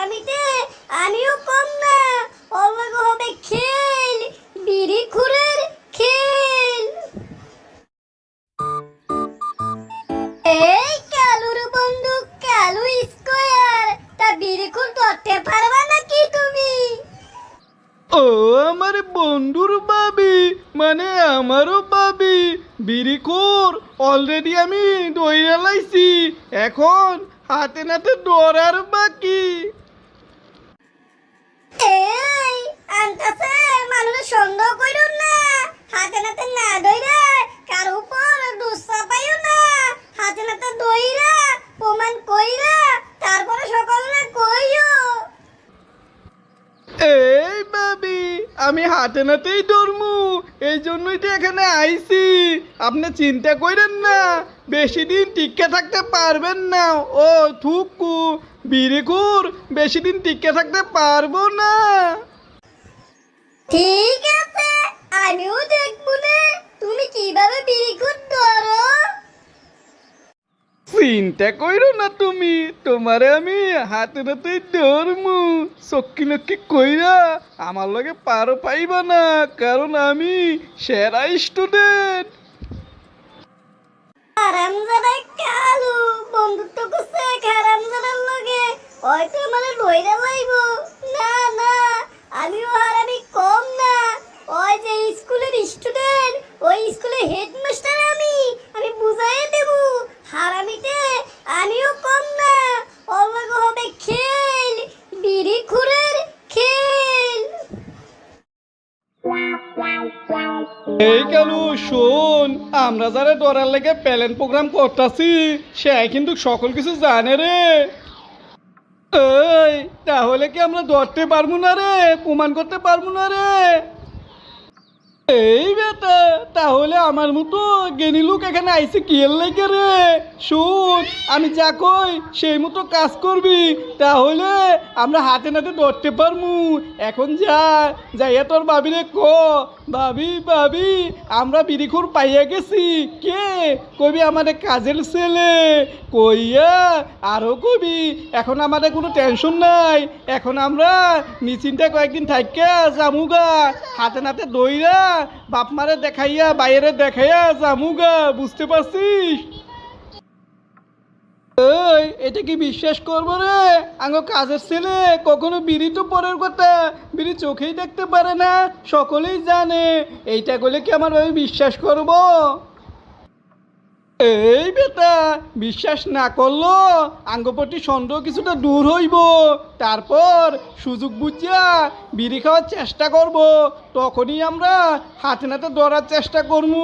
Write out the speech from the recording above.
আমিতে, আমিও কম না। অবাক হবে খেল, বিড়ি খুরের খেল। এই কালুর বন্ধু, কালু স্কয়ার, তা বিড়ি খুর ধরতে পারবা নাকি তুমি? ও আমার বন্ধুর বাবি মানে আমারও বাবি। বিড়ি বিড়িখোর অলরেডি আমি দইরা লাইছি এখন হাতে নাতে ডরার বাকি। আমি হাতে নাতেই ডরমু এই জন্যই তো এখানে আইছি। আপনি চিন্তা করেন না, বেশি দিন টিকে থাকতে পারবেন না। ও থুকু বিরিকুর বেশি দিন টিকে থাকতে পারব না। ঠিক আছে, আমিও দেখব না। তুমি কীভাবে ধরো চিন্তা কইরো না তুমি, তোমারে আমি হাতে নাতেই ডরমু চক্কি নক্কি কইরা আমার লগে পারো পাইবা না, কারণ আমি সেরা স্টুডেন্ট। বন্ধুত্ব লগে। হয়তো না না, আমিও কম না। ওই যে স্কুলের ওই স্কুলের আমি আমি বুঝাই হারামিতে আমিও কম না। লগে হবে খেল, বিড়ি খুরের খেল। এই কেন শোন, আমরা যারা ডরার লেগে প্যালেন প্রোগ্রাম করতাছি, সে কিন্তু সকল কিছু জানে রে। এই, তাহলে কি আমরা ধরতে পারব না রে? প্রমাণ করতে পারব না রে? এই বেটা, তাহলে আমার মতো জ্ঞানী লোক এখানে আইসে কি এর লেগে রে? শুন, আমি যা কই সেই মতো কাজ করবি, তাহলে আমরা হাতে নাতে ধরতে পারমু। এখন যা, যাইয়া তোর বাবিরে ক ভাবি ভাবি, আমরা বিড়িখুর পাইয়া গেছি। কে? কবি আমাদের কাজের ছেলে। কইয়া আরও কবি, এখন আমাদের কোনো টেনশন নাই। এখন আমরা নিশ্চিন্তে কয়েকদিন থাকিয়ে জামুগা হাতে নাতে দইরা বাপমারে দেখাইয়া, বাইরে দেখাইয়া জামুগা বুঝতে পারছিস? এটা কি বিশ্বাস করব রে? আঙ্গ কাজের ছেলে, কখনো বিড়ি তো পরের কথা, বিড়ি চোখেই দেখতে পারে না, সকলেই জানে, এইটা করলে কি আমার ভাবে বিশ্বাস করব? এই বেটা, বিশ্বাস না করল আঙ্গপটি সন্দেহ কিছুটা দূর হইব, তারপর সুযোগ বুঝিয়া বিড়ি খাওয়ার চেষ্টা করব, তখনই আমরা হাতে নাতে ধরার চেষ্টা করব।